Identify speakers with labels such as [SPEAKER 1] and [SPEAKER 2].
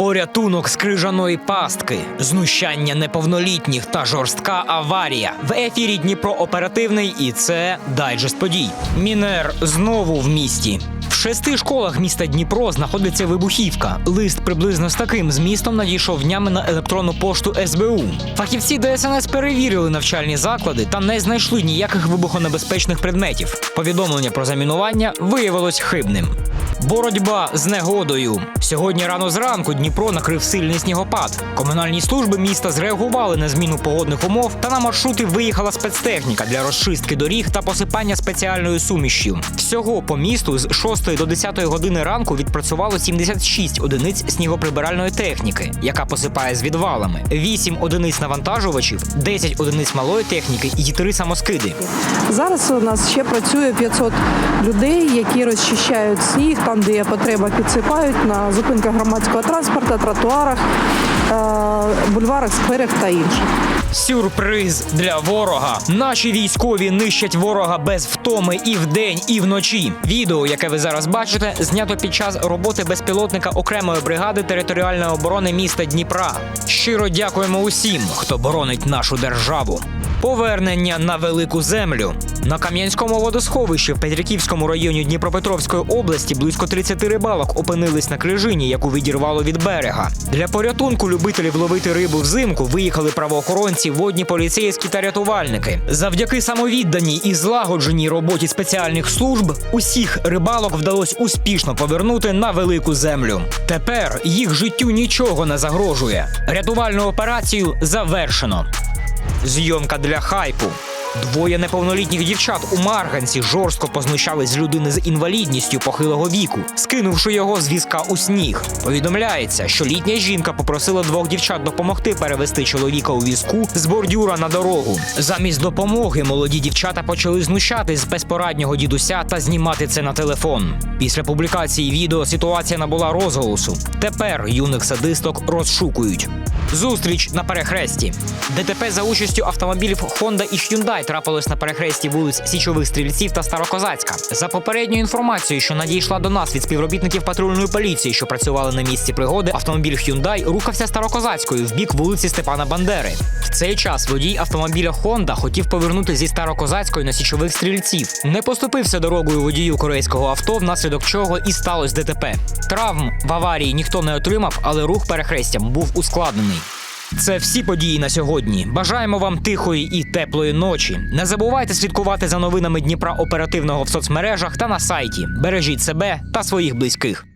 [SPEAKER 1] Порятунок з крижаної пастки, знущання неповнолітніх та жорстка аварія. В ефірі Дніпро оперативний, і це дайджест подій. Мінер знову в місті. В шести школах міста Дніпро знаходиться вибухівка. Лист приблизно з таким змістом надійшов днями на електронну пошту СБУ. Фахівці ДСНС перевірили навчальні заклади та не знайшли ніяких вибухонебезпечних предметів. Повідомлення про замінування виявилось хибним. Боротьба з негодою. Сьогодні рано зранку Дніпро накрив сильний снігопад. Комунальні служби міста зреагували на зміну погодних умов та на маршрути виїхала спецтехніка для розчистки доріг та посипання спеціальною сумішшю. Всього по місту з 6 до 10 години ранку відпрацювало 76 одиниць снігоприбиральної техніки, яка посипає з відвалами, 8 одиниць навантажувачів, 10 одиниць малої техніки і 3 самоскиди.
[SPEAKER 2] Зараз у нас ще працює 500 людей, які розчищають сніг, там, де є потреба, підсипають на зупинках громадського транспорту, тротуарах, е, бульварах, скверах та інших.
[SPEAKER 1] Сюрприз для ворога. Наші військові нищать ворога без втоми і вдень, і вночі. Відео, яке ви зараз бачите, знято під час роботи безпілотника окремої бригади територіальної оборони міста Дніпра. Щиро дякуємо усім, хто боронить нашу державу. Повернення на велику землю на Кам'янському водосховищі в Петриківському районі Дніпропетровської області близько 30 рибалок опинились на крижині, яку відірвало від берега. Для порятунку любителів ловити рибу взимку виїхали правоохоронці, водні поліцейські та рятувальники. Завдяки самовідданій і злагодженій роботі спеціальних служб усіх рибалок вдалося успішно повернути на велику землю. Тепер їх життю нічого не загрожує. Рятувальну операцію завершено. Зйомка для хайпу. Двоє неповнолітніх дівчат у Марганці жорстко познущались з людини з інвалідністю похилого віку, скинувши його з візка у сніг. Повідомляється, що літня жінка попросила двох дівчат допомогти перевести чоловіка у візку з бордюра на дорогу. Замість допомоги молоді дівчата почали знущатись з безпораднього дідуся та знімати це на телефон. Після публікації відео ситуація набула розголосу. Тепер юних садисток розшукують. Зустріч на перехресті. ДТП за участю автомобілів Honda і Hyundai трапилось на перехресті вулиць Січових Стрільців та Старокозацька. За попередньою інформацією, що надійшла до нас від співробітників патрульної поліції, що працювали на місці пригоди, автомобіль Hyundai рухався Старокозацькою в бік вулиці Степана Бандери. В цей час водій автомобіля Honda хотів повернути зі Старокозацької на Січових Стрільців. Не поступився дорогою водію корейського авто, внаслідок чого і сталося ДТП. Травм в аварії ніхто не отримав, але рух перехрестям був ускладнений. Це всі події на сьогодні. Бажаємо вам тихої і теплої ночі. Не забувайте слідкувати за новинами Дніпра оперативного в соцмережах та на сайті. Бережіть себе та своїх близьких.